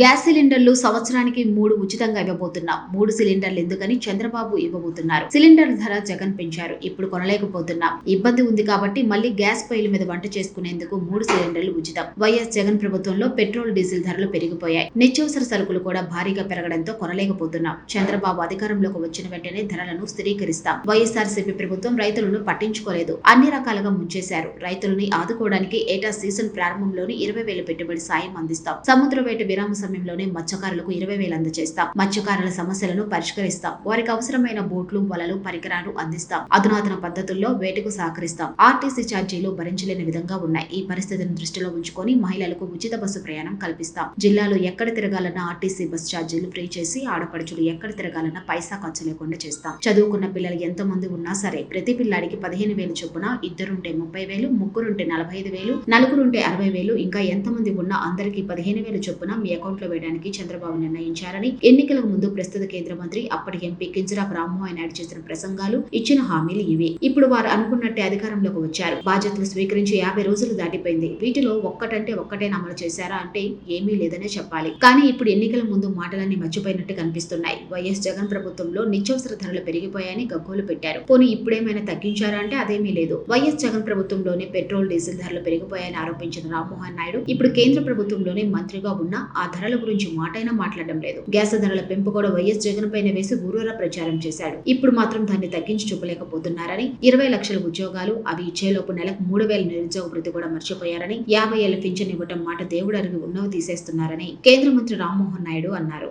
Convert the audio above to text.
Gas సిలిండర్లు సంవత్సరానికి మూడు ఉచితంగా ఇవ్వబోతున్నాం. మూడు సిలిండర్లు ఎందుకని చంద్రబాబు ఇవ్వబోతున్నారు. సిలిండర్ ధర జగన్ పెంచారు. ఇప్పుడు కొనలేకపోతున్నాం. ఇబ్బంది ఉంది కాబట్టి మళ్ళీ గ్యాస్ పొయ్యిల మీద వంట చేసుకునేందుకు మూడు సిలిండర్లు ఉచితం. వైఎస్ జగన్ ప్రభుత్వంలో పెట్రోల్ డీజిల్ ధరలు పెరిగిపోయాయి. నిత్యావసర సరుకులు కూడా భారీగా పెరగడంతో కొనలేకపోతున్నాం. చంద్రబాబు అధికారంలోకి వచ్చిన వెంటనే ధరలను స్థిరీకరిస్తాం. వైఎస్ఆర్సీపీ ప్రభుత్వం రైతులను పట్టించుకోలేదు. అన్ని రకాలుగా ముంచేశారు. రైతులని ఆదుకోవడానికి ఏటా సీజన్ ప్రారంభంలోని ఇరవై వేల పెట్టుబడి సాయం అందిస్తాం. సముద్ర వేట విరామ సమయంలోనే మత్స్యకారులకు ఇరవై వేలు అందజేస్తాం. మత్స్యకారుల సమస్యలను పరిష్కరిస్తాం. వారికి అవసరమైన బోట్లు వలలు పరికరాలు అందిస్తాం. అధునాతన పద్ధతుల్లో వేటకు సహకరిస్తాం. ఆర్టీసీ ఛార్జీలు భరించలేని విధంగా ఉన్నాయి. ఈ పరిస్థితిని దృష్టిలో ఉంచుకొని మహిళలకు ఉచిత బస్సు ప్రయాణం కల్పిస్తాం. జిల్లాలో ఎక్కడ తిరగాలన్నా ఆర్టీసీ బస్ ఛార్జీలు ఫ్రీ చేసి ఆడపడుచులు ఎక్కడ తిరగాలన్నా పైసా ఖర్చు లేకుండా చేస్తాం. చదువుకున్న పిల్లలు ఎంత మంది ఉన్నా సరే ప్రతి పిల్లాడికి పదిహేను వేలు చొప్పున ఇద్దరుంటే ముప్పై వేలు ముగ్గురుంటే నలభై ఐదు వేలు నలుగురుంటే అరవై వేలు ఇంకా ఎంతమంది ఉన్నా అందరికీ పదిహేను వేలు చొప్పున మీ అకౌంట్ లో వేయడానికి చంద్రబాబు నిర్ణయించారని ఎన్నికలకు ముందు ప్రస్తుత కేంద్ర మంత్రి అప్పటి ఎంపీ కింజరాపు రామ్మోహన్ నాయుడు చేసిన ప్రసంగాలు ఇచ్చిన హామీలు ఇవి. ఇప్పుడు వారు అనుకున్నట్టే అధికారంలోకి వచ్చారు. బాధ్యతలు స్వీకరించి యాభై రోజులు దాటిపోయింది. వీటిలో ఒక్కటంటే ఒక్కటే అమలు చేశారా అంటే ఏమీ లేదనే చెప్పాలి. కానీ ఇప్పుడు ఎన్నికల ముందు మాటలన్నీ మర్చిపోయినట్టు కనిపిస్తున్నాయి. వైఎస్ జగన్ ప్రభుత్వంలో నిత్యవసర ధరలు పెరిగిపోయాయని గగ్గోలు పెట్టారు. పోనీ ఇప్పుడేమైనా తగ్గించారా అంటే అదేమీ లేదు. వైఎస్ జగన్ ప్రభుత్వంలోనే పెట్రోల్ డీజిల్ ధరలు పెరిగిపోయాయని ఆరోపించిన రామ్మోహన్ నాయుడు ఇప్పుడు కేంద్ర ప్రభుత్వంలోనే మంత్రిగా ఉన్న ఆ ధరల గురించి మాటైనా మాట్లాడడం లేదు. గ్యాస్ ధరల పెంపు కూడా వైఎస్ జగన్ పైన వేసి ఊరూరా ప్రచారం చేశాడు. ఇప్పుడు మాత్రం దాన్ని తగ్గించి చూపలేకపోతున్నారని ఇరవై లక్షల ఉద్యోగాలు అవి ఇచ్చేలోపు నెలకు మూడు వేల నిరుద్యోగ వృద్ధి కూడా మర్చిపోయారని యాభై ఏళ్ళ పింఛన్ ఇవ్వటం మాట దేవుడు అరిగి ఉన్నవి తీసేస్తున్నారని కేంద్ర మంత్రి రామ్మోహన్ నాయుడు అన్నారు.